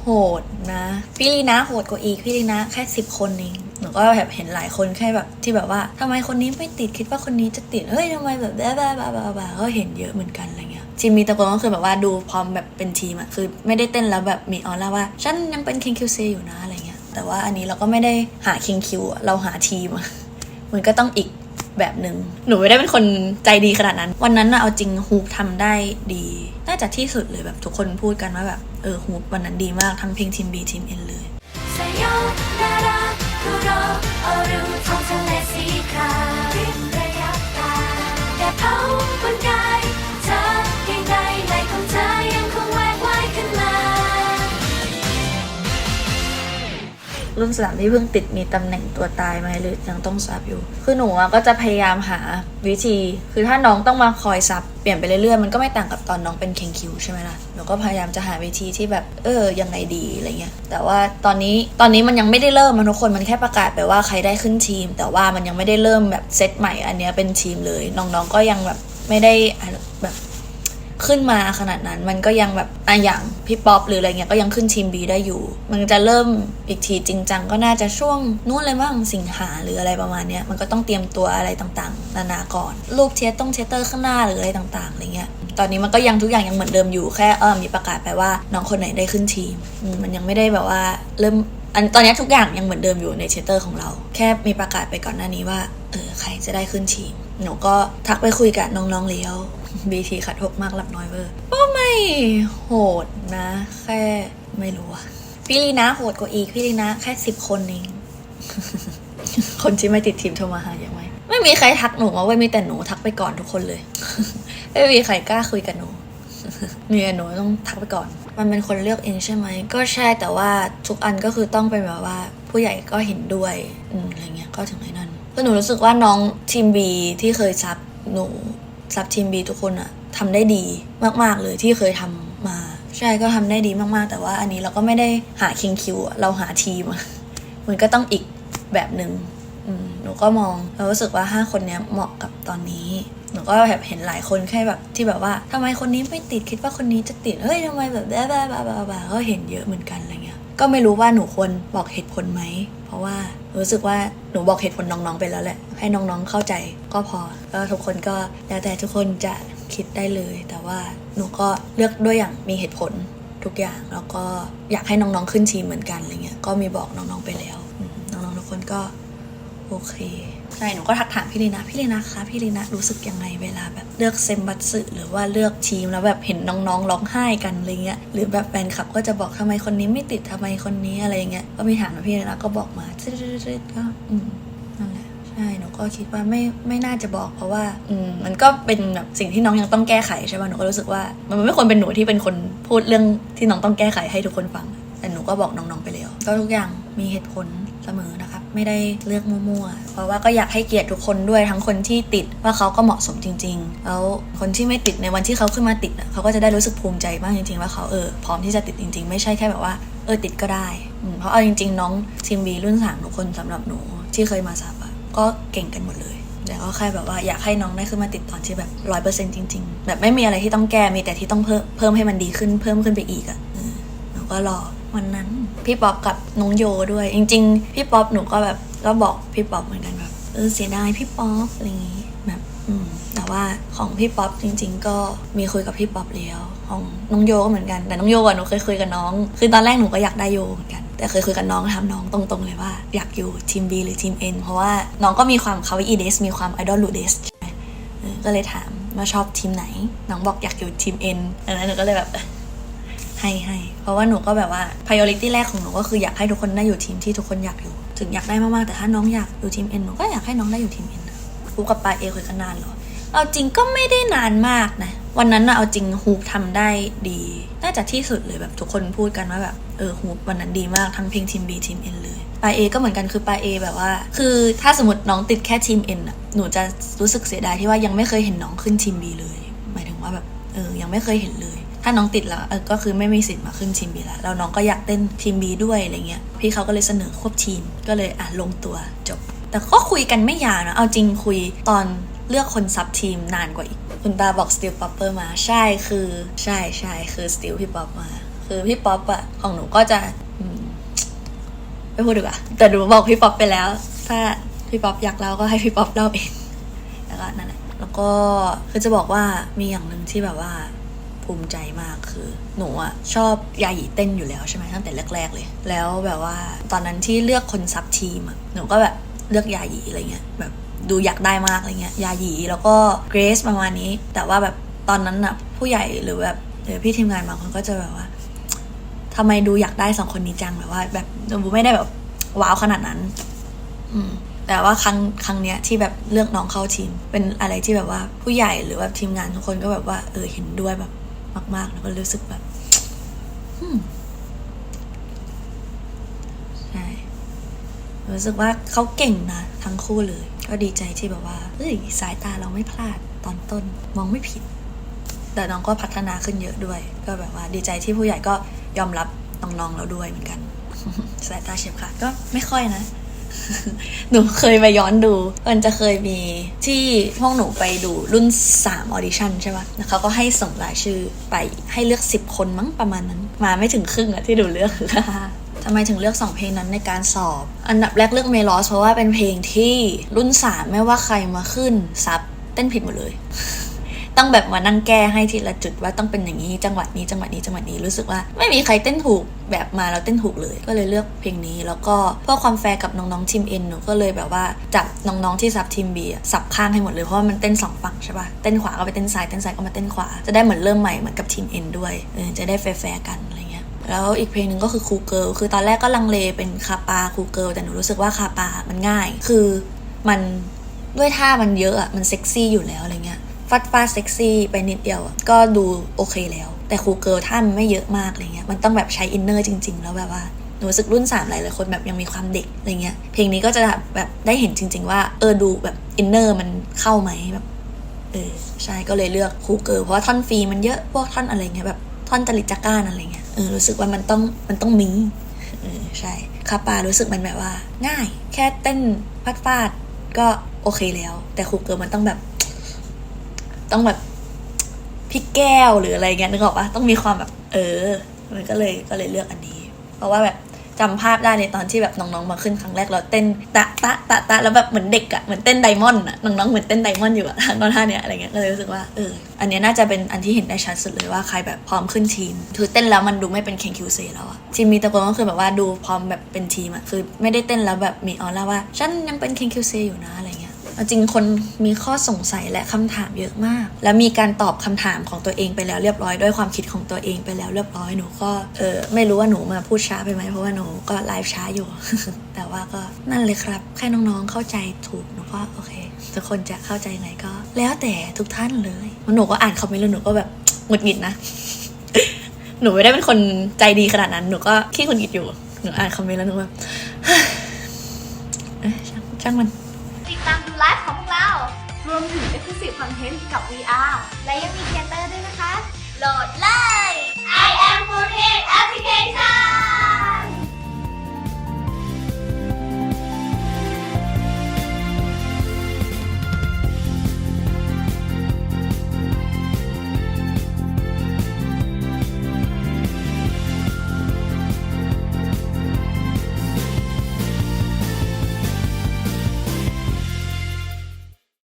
โหดนะพี่ลีนะโหดกว่าอีกพี่ลีนะแค่สิบคนเองหนูก็แบบเห็นหลายคนแค่แบบที่แบบว่าทำไมคนนี้ไม่ติดคิดว่าคนนี้จะติดเฮ้ยทำไมแบบบ้าบ้าบ้าบ้าบ้าก็เห็นเยอะเหมือนกันอะไรเงี้ยทีมมีตะโกนก็คือแบบว่าดูพร้อมแบบเป็นทีมอะคือไม่ได้เต้นแล้วแบบมีออร่าว่าฉันยังเป็นคิงคิวเซอยู่นะอะไรเงี้ยแต่ว่าอันนี้เราก็ไม่ได้หาคิงคิวเราหาทีมอะมันก็ต้องอีก แบบหนึ่งหนูไม่ได้เป็นคนใจดีขนาดนั้น วันนั้นนะเอาจริงฮูปทำได้ดี น่าจะที่สุดเลยแบบทุกคนพูดกันว่าแบบเออฮูปวันนั้นดีมากทั้งเพลงทีมบีทีมเอ็นเลย รุ่นสามที่เพิ่งติดมีตำแหน่งตัวตายไหมหรือยังต้องซับอยู่ คือหนูก็จะพยายามหาวิธี คือถ้าน้องต้องมาคอยซับเปลี่ยนไปเรื่อยๆมันก็ไม่ต่างกับตอนน้องเป็นเคงคิวใช่ไหมล่ะหนูก็พยายามจะหาวิธีที่แบบเออยังไงดีอะไรเงี้ยแต่ว่าตอนนี้ตอนนี้มันยังไม่ได้เริ่มมันทุกคนมันแค่ประกาศไปว่าใครได้ขึ้นทีม แต่ว่ามันยังไม่ได้เริ่มแบบเซตใหม่อันเนี้ยเป็นทีมเลยน้องๆก็ยังแบบไม่ได้แบบ ขึ้นมาขนาดนั้น มันก็ยังแบบอะอย่างพี่ป๊อปหรืออะไรเงี้ยก็ยังขึ้นทีม B ได้อยู่ มันจะเริ่มอีกทีจริงจังก็น่าจะช่วงนู้นเลยมั้งสิงหาหรืออะไรประมาณเนี้ยมันก็ต้องเตรียมตัวอะไรต่างๆ นานาก่อนรูปเทสต้องเทสเตอร์ข้างหน้าหรืออะไรต่างๆอะไรเงี้ยตอนนี้มันก็ยังทุกอย่างยังเหมือนเดิมอยู่แค่เออมีประกาศไปว่าน้องคนไหนได้ขึ้นทีม มันยังไม่ได้แบบว่าเริ่มอันตอนนี้ทุกอย่างยังเหมือนเดิมอยู่ในเทสเตอร์ของเรา แค่มีประกาศไปก่อนหน้านี้ว่าเออใครจะได้ขึ้นทีมหนูก็ทักไปคุยกับน้องๆแล้ว BT ขัดหกมากหลับน้อยเวอร์ก็ไม่โหดนะ แค่ไม่รู้อะพี่ลีนะโหดกว่าอีก พี่ลีนะแค่สิบคนเองคนที่ไม่ติดทีมโทรมาหายังไงไม่มีใครทักหนูมาเว้ยมีแต่หนูทักไปก่อนทุกคนเลย ไม่มีใครกล้าคุยกับหนูมีหนูต้องทักไปก่อน มันเป็นคนเลือกเองใช่ไหม ก็ใช่แต่ว่าทุกอันก็คือต้องเป็นแบบว่า ผู้ใหญ่ก็เห็นด้วยอืมอะไรเงี้ยก็ถึงไอ้นั่นก็หนูรู้สึกว่าน้องทีมบีที่เคยซับหนู ซับทีมบีทุกคนอะทำได้ดีมาก ๆ เลยที่เคยทำมา ใช่ก็ทำได้ดีมากๆ แต่ว่าอันนี้เราก็ไม่ได้หาคิงคิวเราหาทีมมันก็ต้องอีกแบบหนึ่งหนูก็มองเรารู้สึกว่าห้าคนเนี้ยเหมาะกับตอนนี้หนูก็แบบเห็นหลายคนแค่แบบที่แบบว่าทำไมคนนี้ไม่ติดคิดว่าคนนี้จะติดเฮ้ยทำไมแบบบ้าบ้าบ้าบ้าบ้าก็เห็นเยอะเหมือนกันอะไรเงี้ย ก็ไม่รู้ว่าหนูควรบอกเหตุผลไหม เพราะว่ารู้สึกว่าหนูบอกเหตุผลน้องๆไปแล้วแหละ ให้น้องๆเข้าใจก็พอ แล้วทุกคนก็แล้วแต่ทุกคนจะคิดได้เลย แต่ว่าหนูก็เลือกด้วยอย่างมีเหตุผลทุกอย่าง แล้วก็อยากให้น้องๆขึ้นทีเหมือนกันอะไรเงี้ย ก็มีบอกน้องๆไปแล้ว น้องๆทุกคนก็ โอเคใช่หนูก็ทักถามพี่ลีนะพี่ลีนะคะพี่ลีนะรู้สึกยังไงเวลาแบบเลือกเซมบัตสึหรือว่าเลือกทีมแล้วแบบเห็นน้องๆร้องไห้กันอะไรเงี้ยหรือแบบแฟนคลับก็จะบอกทำไมคนนี้ไม่ติดทำไมคนนี้อะไรเงี้ยก็มีถามนะพี่ลีนะก็บอกมาตึ๊ดๆก็อืมนั่นแหละใช่หนูก็คิดว่าไม่ไม่น่าจะบอกเพราะว่าอืมมันก็เป็นแบบสิ่งที่น้องยังต้องแก้ไขใช่ป่ะหนูก็รู้สึกว่า มันไม่ควรเป็นหนูที่เป็นคนพูดเรื่องที่น้องต้องแก้ไขให้ทุกคนฟังแต่หนูก็บอกน้องๆไปแล้วก็ทุกอย่างมีเหตุผลเสมอนะครับ ไม่ได้เลือกมั่วๆ เพราะว่าก็อยากให้เกียรติทุกคนด้วยทั้งคนที่ติดว่าเขาก็เหมาะสมจริง ๆ แล้วคนที่ไม่ติดในวันที่เขาขึ้นมาติดเขาก็จะได้รู้สึกภูมิใจมากจริง ๆ ว่าเขาเออพร้อมที่จะติดจริง ๆ ไม่ใช่แค่แบบว่าเออติดก็ได้ เพราะเอาจริง ๆ น้องทีมบีรุ่นสามทุกคนสำหรับหนูที่เคยมาซับอะก็เก่งกันหมดเลยแต่ก็แค่แบบว่าอยากให้น้องได้ขึ้นมาติดตอนที่แบบร้อยเปอร์เซ็นต์จริง ๆ แบบไม่มีอะไรที่ต้องแก้มีแต่ที่ต้องเพิ่มเพิ่มให้มันดีขึ้นเพิ่มขึ้นไปอีกอะ่ะเออหนูก็รอวันนั้น พี่ป๊อปกับน้องโยด้วย จริง ๆ พี่ป๊อปหนูก็แบบก็บอกพี่ป๊อปเหมือนกันแบบเออเสียดายพี่ป๊อปอะไรอย่างงี้แบบอืมแต่ว่าของพี่ป๊อปจริง ๆ ก็มีคุยกับพี่ป๊อปแล้วของน้องโยก็เหมือนกันแต่น้องโยอะหนูเคยคุยกับน้อง คือตอนแรกหนูก็อยากได้โยเหมือนกัน แต่เคยคุยกับน้องถามน้องตรงๆเลยว่า อยากอยู่ทีม B หรือทีม N เพราะว่าน้องก็มีความเขาอีเดสมีความไอดอลลูเดสมเออก็เลยถามว่าชอบทีมไหน น้องบอกอยากอยู่ทีม N ดังนั้นหนูก็เลยแบบ ให้ให้ เพราะว่าหนูก็แบบว่า priority แรกของหนูก็คืออยากให้ทุกคนได้อยู่ทีมที่ทุกคนอยากอยู่ ถึงอยากได้มากๆ แต่ถ้าน้องอยากอยู่ทีม N หนูก็อยากให้น้องได้อยู่ทีม N นะกูกับปาเอคุยกันนานหรอ เอาจริงก็ไม่ได้นานมากนะ วันนั้นนะเอาจริงฮูปทำได้ดี น่าจะที่สุดเลยแบบทุกคนพูดกันว่าแบบเออฮูปวันนั้นดีมากทั้งเพลงทีม B ทีม N เลยปาเอก็เหมือนกันคือปาเอแบบว่า คือถ้าสมมติน้องติดแค่ทีม N อะหนูจะรู้สึกเสียดายที่ว่ายังไม่เคยเห็นน้องขึ้นทีม B เลย หมายถึงว่าแบบเออยังไม่เคยเห็นเลย ถ้าน้องติดแล้วก็คือไม่มีสิทธิ์มาขึ้นทีม B แล้วแล้วน้องก็อยากเต้นทีม B ด้วยอะไรเงี้ยพี่เขาก็เลยเสนอควบทีมก็เลยอะลงตัวจบ แต่ก็คุยกันไม่ยาวนะเอาจริงคุยตอนเลือกคนซับทีมนานกว่าอีก คุณตาบอกสติลป๊อปเปอร์มาใช่คือใช่ใช่คือสติลพี่ป๊อปมา คือพี่ป๊อปอะของหนูก็จะไม่พูดดีกว่าแต่หนูบอกพี่ป๊อปไปแล้ว ถ้าพี่ป๊อปอยากเล่าก็ให้พี่ป๊อปเล่าเองแล้วก็นั่นแหละแล้วก็คือจะบอกว่ามีอย่างหนึ่งที่แบบว่า ภูมิใจมากคือ หนูอะชอบยาหยีเต้นอยู่แล้วใช่ไหมตั้งแต่แรกๆเลย แล้วแบบว่าตอนนั้นที่เลือกคนซับทีมอะหนูก็แบบเลือกยาหยีอะไรเงี้ยแบบดูอยากได้มากอะไรเงี้ยยาหยีแล้วก็เกรซประมาณนี้ แต่ว่าแบบตอนนั้นอะผู้ใหญ่หรือแบบหรือพี่ทีมงานบางคนก็จะแบบว่าทำไมดูอยากได้สองคนนี้จังแบบว่า แบบดูไม่ได้แบบว้าวขนาดนั้น อืมแต่ว่าครั้งครั้งเนี้ยที่แบบเลือกน้องเข้าทีม เป็นอะไรที่แบบว่าผู้ใหญ่หรือว่าทีมงานทุกคนก็แบบว่า เออเห็นด้วยแบบ มาก ๆ แล้วก็รู้สึกแบบใช่รู้สึกว่าเขาเก่งนะ ทั้งคู่เลย ก็ดีใจที่แบบว่าเอ้ยสายตาเราไม่พลาดตอนต้น มองไม่ผิด แต่น้องก็พัฒนาขึ้นเยอะด้วย ก็แบบว่า ดีใจที่ผู้ใหญ่ก็ยอมรับน้องๆเราด้วยเหมือนกัน สายตาเฉียบขาดก็ไม่ค่อยนะ หนูเคยไปย้อนดูมันจะเคยมีที่พวกหนูไปดูรุ่น 3 ออดิชั่นใช่ปะแล้วเขาก็ให้ส่งรายชื่อไปให้เลือก 10 คนมั้งประมาณนั้น มาไม่ถึงครึ่งอะที่หนูเลือกทำไมถึงเลือก 2 เพลงนั้นในการสอบ อันดับแรกเลือกเมลอสเพราะว่าเป็นเพลงที่รุ่น 3 ไม่ว่าใครมาขึ้นซับเต้นผิดหมดเลย ต้องแบบมานั่งแก้ให้ทีละจุดว่าต้องเป็นอย่างนี้จังหวัดนี้จังหวัดนี้จังหวัดนี้รู้สึกว่า ไม่มีใครเต้นถูกแบบมาแล้วเต้นถูกเลย ก็เลยเลือกเพลงนี้ แล้วก็เพื่อความแฟร์กับน้องๆทีมเอ็นหนูก็เลยแบบว่าจับน้องๆที่ซับทีมบีสับข้างให้หมดเลยเพราะว่ามันเต้นสองฝั่งใช่ปะเต้นขวาก็ไปเต้นซ้ายเต้นซ้ายก็มาเต้นขวาจะได้เหมือนเริ่มใหม่เหมือนกับทีมเอ็นด้วยเออจะได้แฟร์กันอะไรเงี้ยแล้วอีกเพลงหนึ่งก็คือคูเกิลคือตอนแรกก็ลังเลเป็นคาปาคูเกิลแต่หนูรู้สึกว่าคาปามันง่าย คือมันด้วยท่ามันเยอะอะมันเซ็กซี่อยู่แล้วอะไรเงี้ย ฟัดฟาดเซ็กซี่ไปนิดเดียวก็ดูโอเคแล้ว แต่ครูเกิลท่ามันไม่เยอะมากอะไรเงี้ยมันต้องแบบใช้อินเนอร์จริง ๆ แล้วแบบว่าหนูรู้สึกรุ่นสามหลายคนแบบยังมีความเด็กอะไรเงี้ย เพลงนี้ก็จะแบบได้เห็นจริง ๆ ว่าเออดูแบบอินเนอร์มันเข้าไหมแบบเออใช่ก็เลยเลือกครูเกิลเพราะว่าท่อนฟรีมันเยอะพวกท่อนอะไรเงี้ยแบบท่อนจริตจักร้านอะไรเงี้ยเออรู้สึกว่ามันต้องมันต้องมีเออใช่คาปารู้สึกมันแบบว่า ง่าย แค่เต้นฟาดฟาดก็โอเคแล้ว แต่ครูเกิลมันต้องแบบ ต้องแบบพี่แก้วหรืออะไรเงี้ยนึกออกปะต้องมีความแบบ เออ มันก็เลยก็เลยเลือกอันนี้ เพราะว่าแบบจำภาพได้เลยตอนที่แบบน้องๆมาขึ้นครั้งแรกเราเต้นตะตะตะตะแล้วแบบเหมือนเด็กอะเหมือนเต้นไดมอนด์อะน้องๆเหมือนเต้นไดมอนด์อยู่อะตอนท่าเนี้ยอะไรเงี้ยก็เลยรู้สึกว่าเอออันนี้น่าจะเป็นอันที่เห็นได้ชัดสุดเลยว่าใครแบบพร้อมขึ้นทีมคือเต้นแล้วมันดูไม่เป็นเคนคิวเซแล้วอะทีมมีตะโกนก็คือแบบว่าดูพร้อมแบบเป็นทีมอะคือไม่ได้เต้นแล้วแบบมีออร่าว่าฉันยังเป็นเคนคิวเซอยู่นะอะไรเงี้ย จริงคนมีข้อสงสัยและคำถามเยอะมาก และมีการตอบคำถามของตัวเองไปแล้วเรียบร้อยด้วยความคิดของตัวเองไปแล้วเรียบร้อยหนูก็เออไม่รู้ว่าหนูมาพูดช้าไปไหมเพราะว่าหนูก็ไลฟ์ช้าอยู่ แต่ว่าก็นั่นเลยครับ แค่น้องๆเข้าใจถูกหนูก็โอเคทุกคนจะเข้าใจไหนก็ แล้วแต่ทุกท่านเลยหนูก็อ่านคอมเมนต์แล้วหนูก็แบบหงุดหงิดนะหนูไม่ได้เป็นคนใจดีขนาดนั้นหนูก็ขี้หงุดหงิดอยู่หนูอ่านคอมเมนต์แล้วหนูแบบเอ้ยช่างช่างมัน ติดตามดูไลฟ์ของพวกเรา รวมถึง Exclusive อนเทนต์กับ VR และยังมีเทเตอร์ด้วยนะคะ โหลดเลย I am Food Application